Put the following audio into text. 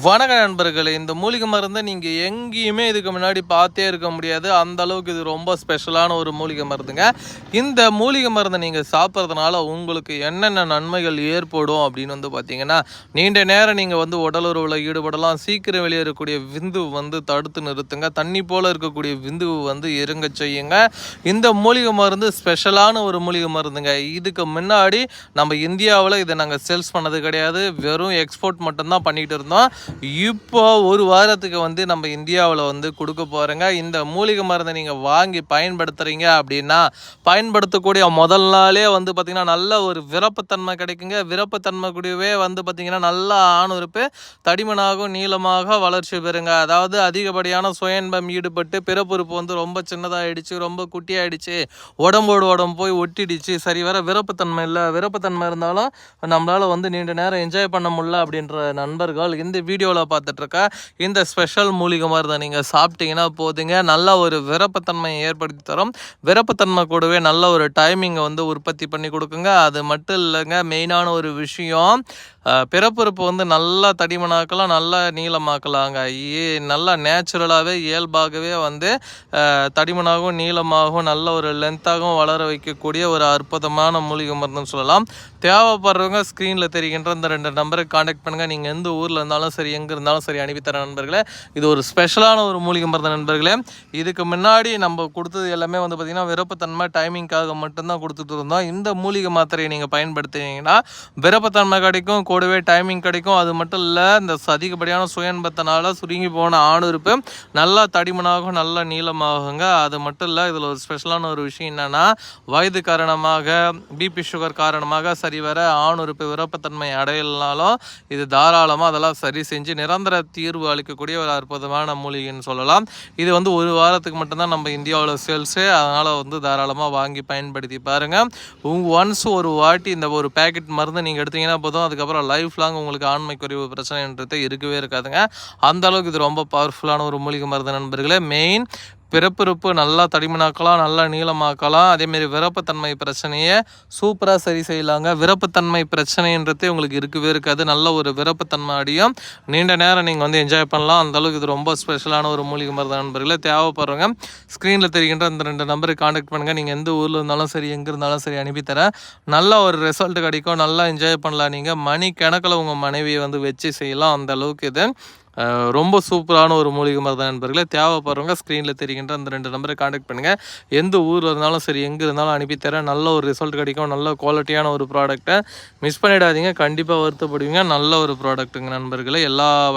வணக்க நண்பர்களே இந்த மூலிகை மருந்தை நீங்கள் எங்கேயுமே இதுக்கு முன்னாடி பார்த்தே இருக்க முடியாது. அந்த அளவுக்கு இது ரொம்ப ஸ்பெஷலான ஒரு மூலிகை மருந்துங்க. இந்த மூலிகை மருந்தை நீங்கள் சாப்பிட்றதுனால உங்களுக்கு என்னென்ன நன்மைகள் ஏற்படும் அப்படின்னு வந்து பார்த்தீங்கன்னா நீண்ட நேரம் நீங்கள் வந்து உடலுறவில் ஈடுபடலாம். சீக்கிரம் வெளியேறக்கூடிய விந்து வந்து தடுத்து நிறுத்துங்க. தண்ணி போல் இருக்கக்கூடிய விந்து வந்து இறங்க செய்யுங்க. இந்த மூலிகை மருந்து ஸ்பெஷலான ஒரு மூலிகை மருந்துங்க. இதுக்கு முன்னாடி நம்ம இந்தியாவில் இதை நாங்கள் சேல்ஸ் பண்ணது கிடையாது. வெறும் எக்ஸ்போர்ட் மட்டும்தான் பண்ணிகிட்டு இருந்தோம். இப்போ ஒரு வாரத்துக்கு வந்து நம்ம இந்தியாவில் வந்து கொடுக்க போகிறோங்க இந்த மூலிகை மருந்தை நீங்கள் வாங்கி பயன்படுத்துகிறீங்க அப்படின்னா பயன்படுத்தக்கூடிய முதல் நாளே வந்து பார்த்திங்கன்னா நல்ல ஒரு விரப்புத்தன்மை கிடைக்குங்க. விரப்புத்தன்மை கூடவே வந்து பார்த்திங்கன்னா நல்லா ஆணுறுப்பு தடிமனாகவும் நீளமாக வளர்ச்சி பெறுங்க. அதாவது அதிகப்படியான சுயன்பம் ஈடுபட்டு பிறப்புறுப்பு வந்து ரொம்ப சின்னதாகிடுச்சு ரொம்ப குட்டியாயிடுச்சு உடம்போடு உடம்பு போய் ஒட்டிடுச்சு. சரி வர விரப்புத்தன்மை இல்லை. விரப்புத்தன்மை இருந்தாலும் நம்மளால் வந்து நீண்ட நேரம் என்ஜாய் பண்ண முடியல அப்படின்ற நண்பர்கள் இந்த வீடியோவில் பார்த்துட்ருக்க இந்த ஸ்பெஷல் மூலிகை மருந்தை நீங்கள் சாப்பிட்டீங்கன்னா போதுங்க. நல்ல ஒரு விரப்பத்தன்மையை ஏற்படுத்தி தரும். விரப்பத்தன்மை கூடவே நல்ல ஒரு டைமிங்கை வந்து உற்பத்தி பண்ணி கொடுக்குங்க. அது மட்டும் இல்லைங்க மெயினான ஒரு விஷயம் பிறப்பிறப்பு பிறப்புறுப்பு வந்து நல்லா தடிமனாக்கலாம் நல்லா நீளமாக்கலாங்க. ஏ நல்லா நேச்சுரலாகவே இயல்பாகவே வந்து தடிமனாகவும் நீளமாகவும் நல்ல ஒரு லென்த்தாகவும் வளர வைக்கக்கூடிய ஒரு அற்புதமான மூலிகை மருந்துன்னு சொல்லலாம். தேவைப்படுறவங்க ஸ்க்ரீனில் தெரிகின்ற இந்த ரெண்டு நம்பருக்கு காண்டாக்ட் பண்ணுங்கள் நீங்கள் எந்த ஊரில் இருந்தாலும் சரி எங்கே இருந்தாலும் சரி அனுப்பித்தர நண்பர்களே இது ஒரு ஸ்பெஷலான ஒரு மூலிகை மருந்த நண்பர்களே. இதுக்கு முன்னாடி நம்ம கொடுத்தது எல்லாமே வந்து பார்த்திங்கன்னா விருப்பத்தன்மை டைமிங்க்காக மட்டும்தான் கொடுத்துட்டு இருந்தோம். இந்த மூலிகை மாத்திரையை நீங்கள் பயன்படுத்தினீங்கன்னா விருப்பத்தன்மை கிடைக்கும் கூடவே டைமிங் கிடைக்கும். அது மட்டும் இல்லை இந்த அதிகப்படியான சுயன்பத்தனால் சுருங்கி போன ஆணுறுப்பு நல்லா தடிமனாகும் நல்லா நீளமாகுங்க. அது மட்டும் இல்லை இதில் ஒரு ஸ்பெஷலான ஒரு விஷயம் என்னென்னா வயது காரணமாக பிபி சுகர் காரணமாக வர ஆணுறுப்பு விருப்பத்தன்மை அடையலனாலும் இது தாராளமாக அதெல்லாம் சரி செஞ்சு நிரந்தர தீர்வு அளிக்கக்கூடிய ஒரு அற்புதமான மூலிகைன்னு சொல்லலாம். இது வந்து ஒரு வாரத்துக்கு மட்டும்தான் நம்ம இந்தியாவில் சேல்ஸு. அதனால் வந்து தாராளமாக வாங்கி பயன்படுத்தி பாருங்கள் உங்க ஒன்ஸ் ஒரு வாட்டி இந்த ஒரு பேக்கெட் மருந்து நீங்கள் எடுத்தீங்கன்னா போதும். அதுக்கப்புறம் லைஃப் லாங் உங்களுக்கு ஆண்மை குறைவு பிரச்சனைன்றது இருக்கவே இருக்காதுங்க. அந்த அளவுக்கு இது ரொம்ப பவர்ஃபுல்லான ஒரு மூலிகை மருந்து நண்பர்களே. மெயின் பிறப்பிறப்பு நல்லா தடிமனாக்கலாம் நல்லா நீளமாக்கலாம். அதேமாரி விரப்பத்தன்மை பிரச்சனையை சூப்பராக சரி செய்யலாங்க. விரப்பத்தன்மை பிரச்சனைன்றதே உங்களுக்கு இருக்கவே இருக்காது. நல்ல ஒரு விரப்பத்தன்மை அடியும். நீண்ட நேரம் நீங்கள் வந்து என்ஜாய் பண்ணலாம். அந்தளவுக்கு இது ரொம்ப ஸ்பெஷலான ஒரு மூலிகை மருந்து நண்பர்களே. தேவைப்படுறவங்க ஸ்க்ரீனில் தெரிகின்ற அந்த ரெண்டு நம்பருக்கு காண்டாக்ட் பண்ணுங்கள் நீங்கள் எந்த ஊரில் இருந்தாலும் சரி எங்கே இருந்தாலும் சரி அனுப்பித்தரேன் நல்ல ஒரு ரிசல்ட் கிடைக்கும். நல்லா என்ஜாய் பண்ணலாம் நீங்கள் மணி கணக்கில் உங்கள் மனைவியை வந்து வச்சு செய்யலாம். அந்த அளவுக்கு இது. ரொம்ப சூப்பரான ஒரு மூலிகை மருந்து நண்பர்களே. தேவைப்படுறவங்க ஸ்க்ரீனில் தெரிகின்ற அந்த ரெண்டு நம்பரை காண்டாக்ட் பண்ணுங்கள் எந்த ஊரில் இருந்தாலும் சரி எங்கே இருந்தாலும் அனுப்பித்தரேன் நல்ல ஒரு ரிசல்ட் கிடைக்கும். நல்ல குவாலிட்டியான ஒரு ப்ராடக்ட்டை மிஸ் பண்ணிடாதீங்க. கண்டிப்பாக வருத்தப்படுவீங்க. நல்ல ஒரு ப்ராடக்ட்டுங்க நண்பர்களே. எல்லா